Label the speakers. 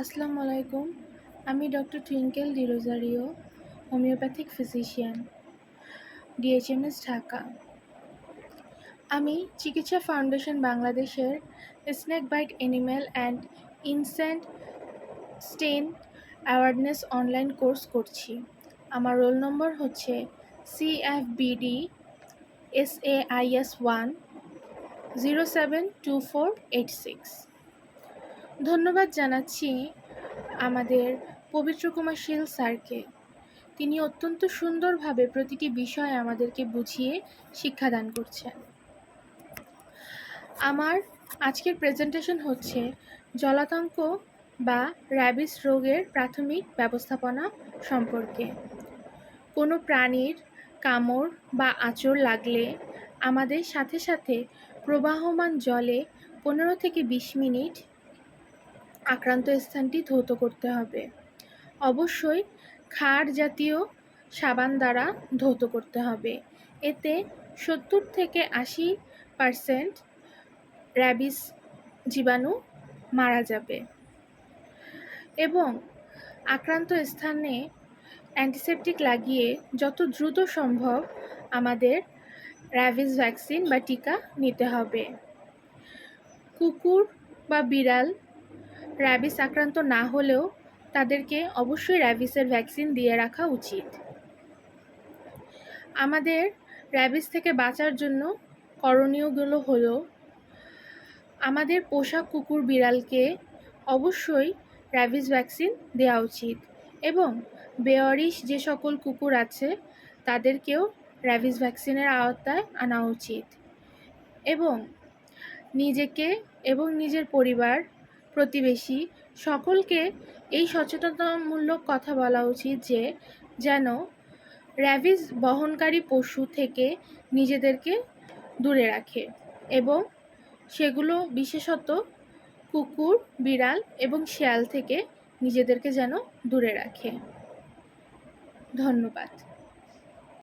Speaker 1: আসসালামু আলাইকুম। আমি doctor Twinkle DeRozario homeopathic physician, DHMS Dhaka. আমি চিকিৎসা ফাউন্ডেশন বাংলাদেশের snake bite animal and insect sting awareness online course করছি। আমার রোল নম্বর হচ্ছে C F CFBD S A I S one zero seven two four eight six. ধন্যবাদ জানাচ্ছি আমাদের পবিত্র কুমার শীল স্যারকে। তিনি অত্যন্ত সুন্দরভাবে প্রতিটি বিষয় আমাদেরকে বুঝিয়ে শিক্ষাদান করছেন। আমার আজকের প্রেজেন্টেশন হচ্ছে জলাতঙ্ক বা র্যাবিস রোগের প্রাথমিক ব্যবস্থাপনা সম্পর্কে। কোনো প্রাণীর কামড় বা আঁচড় লাগলে আমাদের সাথে সাথে প্রবাহমান জলে পনেরো থেকে বিশ মিনিট আক্রান্ত স্থানটি ধৌত করতে হবে। অবশ্যই ক্ষার জাতীয় সাবান দ্বারা ধৌত করতে হবে। এতে সত্তর থেকে আশি পারসেন্ট র্যাবিস জীবাণু মারা যাবে এবং আক্রান্ত স্থানে অ্যান্টিসেপটিক লাগিয়ে যত দ্রুত সম্ভব আমাদের র্যাবিস ভ্যাকসিন বা টিকা নিতে হবে। কুকুর বা বিড়াল র্যাবিস আক্রান্ত না হলেও তাদেরকে অবশ্যই র্যাবিসের ভ্যাকসিন দিয়ে রাখা উচিত। আমাদের র্যাবিস থেকে বাঁচার জন্য করণীয়গুলো হলো, আমাদের পোষা কুকুর বিড়ালকে অবশ্যই র্যাবিস ভ্যাকসিন দেওয়া উচিত এবং বেয়ারিশ যে সকল কুকুর আছে তাদেরকেও র্যাবিস ভ্যাকসিনের আওতায় আনা উচিত এবং নিজেকে এবং নিজের পরিবার প্রতিবেশী। সকলকে এই সচেতনতামূলক কথা বলা উচিত যে, যেন র্যাবিস বহনকারী পশু থেকে নিজেদেরকে দূরে রাখে এবং সেগুলো বিশেষত কুকুর, বিড়াল এবং শেয়াল থেকে নিজেদেরকে যেন দূরে রাখে। ধন্যবাদ।